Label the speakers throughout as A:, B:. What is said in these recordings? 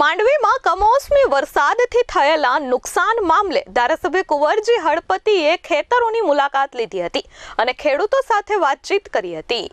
A: માંડવીમાં કમોસમી વરસાદથી થયેલા નુકસાન મામલે ધારાસભ્ય કુંવરજી હળપતિએ ખેતરોની મુલાકાત લીધી હતી અને ખેડૂતો સાથે વાતચીત કરી હતી.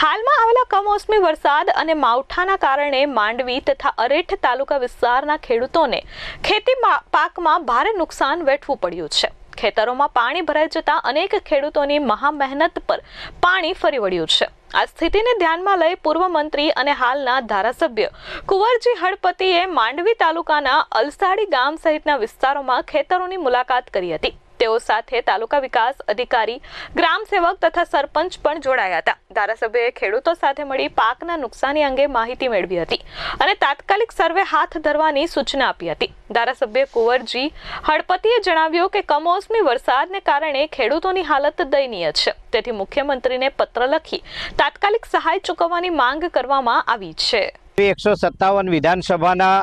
A: હાલમાં આવેલા કમોસમી વરસાદ અને માવઠાના કારણે માંડવી તથા અરેઠ તાલુકા વિસ્તારના ખેડૂતોને ખેતી પાકમાં ભારે નુકસાન વેઠવું પડ્યું છે. ખેતરોમાં પાણી ભરાઈ જતા અનેક ખેડૂતોની મહા મહેનત પર પાણી ફરી વળ્યું છે. આ સ્થિતિને ધ્યાનમાં લઈ પૂર્વ મંત્રી અને હાલના ધારાસભ્ય કુંવરજી હળપતિએ માંડવી તાલુકાના અલસાડી ગામ સહિતના વિસ્તારોમાં ખેતરોની મુલાકાત કરી હતી. તેઓ સાથે તાલુકા વિકાસ અધિકારી, ગ્રામ સેવક તથા સરપંચ પણ જોડાયા હતા. ધારાસભ્યએ ખેડૂતો સાથે મળી પાકના નુકસાની અંગે માહિતી મેળવી હતી અને તાત્કાલિક સર્વે હાથ ધરવાની સૂચના આપી હતી. ધારાસભ્ય કુંવરજી હળપતિએ જણાવ્યું કે કમોસમી વરસાદને કારણે ખેડૂતોની હાલત દયનીય છે. તેથી મુખ્યમંત્રીને પત્ર લખી તાત્કાલિક સહાય ચૂકવવાની માંગ કરવામાં આવી છે.
B: એકસો સત્તાવન વિધાનસભાના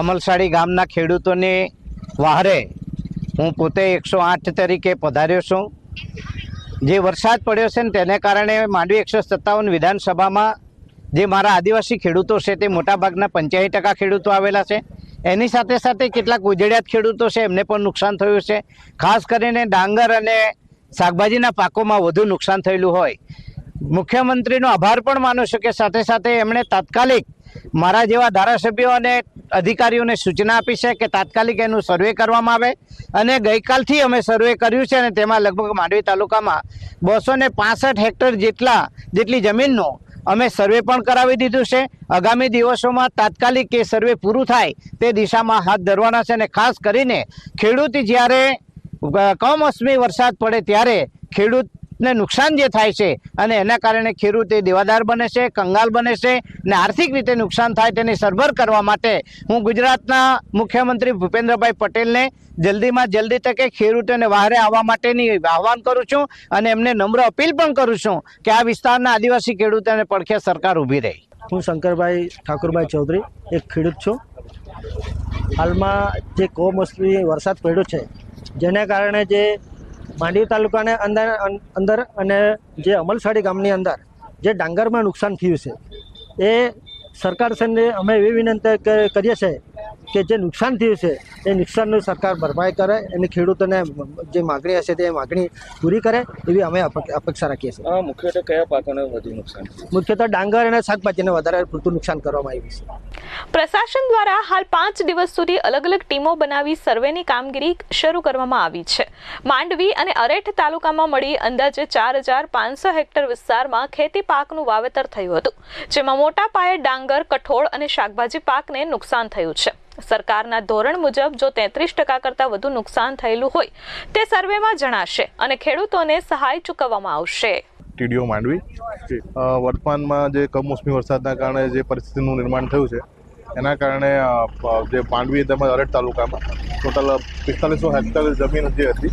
B: અમલસાડી ગામના ખેડૂતોને વહારે હું પોતે એકસો આઠ તરીકે પધાર્યો છું. જે વરસાદ પડ્યો છે ને તેને કારણે માંડવી એકસો સત્તાવન વિધાનસભામાં જે મારા આદિવાસી ખેડૂતો છે તે મોટાભાગના પંચ્યાસી ટકા ખેડૂતો આવેલા છે. એની સાથે સાથે કેટલાક ઉજળિયાત ખેડૂતો છે એમને પણ નુકસાન થયું છે. ખાસ કરીને ડાંગર અને શાકભાજીના પાકોમાં વધુ નુકસાન થયેલું હોય. મુખ્યમંત્રીનો આભાર પણ માનું છું કે સાથે સાથે એમણે તાત્કાલિક મારા જેવા ધારાસભ્યો અને અધિકારીઓને સૂચના આપી છે કે તાત્કાલિક એનું સર્વે કરવામાં આવે. અને ગઈકાલથી અમે સર્વે કર્યું છે અને તેમાં લગભગ માંડવી તાલુકામાં બસો હેક્ટર જેટલા, જેટલી જમીનનો અમે સર્વે પણ કરાવી દીધું છે. આગામી દિવસોમાં તાત્કાલિક એ સર્વે પૂરું થાય તે દિશામાં હાથ ધરવાના છે અને ખાસ કરીને ખેડૂત જ્યારે કમોસમી વરસાદ પડે ત્યારે ખેડૂતને નુકસાન જે થાય છે અને એના કારણે ખેડૂત એ દેવાદાર બને છે, કંગાલ બને છે ને આર્થિક રીતે નુકસાન થાય તેની સરભર કરવા માટે હું ગુજરાતના મુખ્યમંત્રી ભૂપેન્દ્રભાઈ પટેલને જલ્દીમાં જલ્દી તકે ખેડૂતોને વહારે આવવા માટેની આહવાન કરું છું અને એમને નમ્ર અપીલ પણ કરું છું કે આ વિસ્તારના આદિવાસી ખેડૂતોને પડખે સરકાર ઊભી રહી.
C: હું શંકરભાઈ ઠાકુરભાઈ ચૌધરી એક ખેડૂત છું. હાલમાં જે કમોસમી વરસાદ પડ્યો છે, જેને કારણે જે માંડવી તાલુકાને અંદર અંદર અને જે અમલસાડી ગામની અંદર જે ડાંગરમાં નુકસાન થયું છે, એ સરકારશ્રીને અમે એવી વિનંતી કરીએ છીએ કે જે નુકસાન થયું છે એ નુકસાનનું સરકાર ભરપાઈ કરે અને ખેડૂતોને જે માગણી હશે તે માગણી પૂરી કરે એવી અમે અપેક્ષા રાખીએ છીએ.
D: મુખ્યત્વે કયા પાકોને વધુ નુકસાન?
C: મુખ્યત્વે ડાંગર અને શાકભાજીને વધારે પૂરતું નુકસાન કરવામાં આવ્યું છે.
A: પ્રશાસન દ્વારા હાલ પાંચ દિવસ સુધી અલગ અલગ ટીમો બનાવી સર્વેની કામગીરી શરૂ કરવામાં આવી છે. માંડવી અને અરેઠ તાલુકામાં મળી અંદાજે ચાર હજાર પાંચસો હેક્ટર વિસ્તારમાં ખેતી પાકનું વાવેતર થયું હતું જેમાં મોટા પાયે ડાંગર કઠોળ અને શાકભાજી પાકને નુકસાન થયું છે. સરકારના ધોરણ મુજબ જો તેત્રીસ ટકા કરતાં વધુ નુકસાન થયેલું હોય તે સર્વેમાં જણાશે અને ખેડૂતોને સહાય ચૂકવવામાં આવશે.
E: ટીડીઓ માંડવી. વર્તમાનમાં જે કમોસમી વરસાદના કારણે જે પરિસ્થિતિનું નિર્માણ થયું છે એના કારણે જે માંડવી તેમજ અરડ તાલુકામાં ટોટલ પિસ્તાલીસો હેક્ટર જમીન જે હતી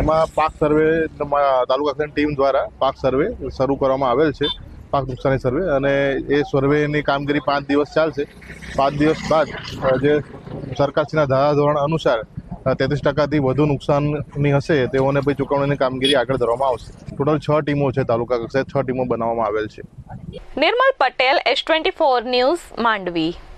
E: એમાં પાક સર્વે તાલુકા ટીમ દ્વારા પાક સર્વે શરૂ કરવામાં આવેલ છે. પાક નુકસાની સર્વે અને એ સર્વેની કામગીરી પાંચ દિવસ ચાલશે. પાંચ દિવસ બાદ જે સરકારશ્રીના ધારાધોરણ અનુસાર તેત્રીસ ટકાથી વધુ નુકસાનની હશે, તેઓને પછી ચૂકવણીની કામગીરી આગળ ધરવામાં આવશે. ટોટલ છ ટીમો છે, તાલુકા કક્ષાએ છ ટીમો બનાવવામાં આવેલ છે.
A: Nirmal Patel, S twenty four news Mandvi.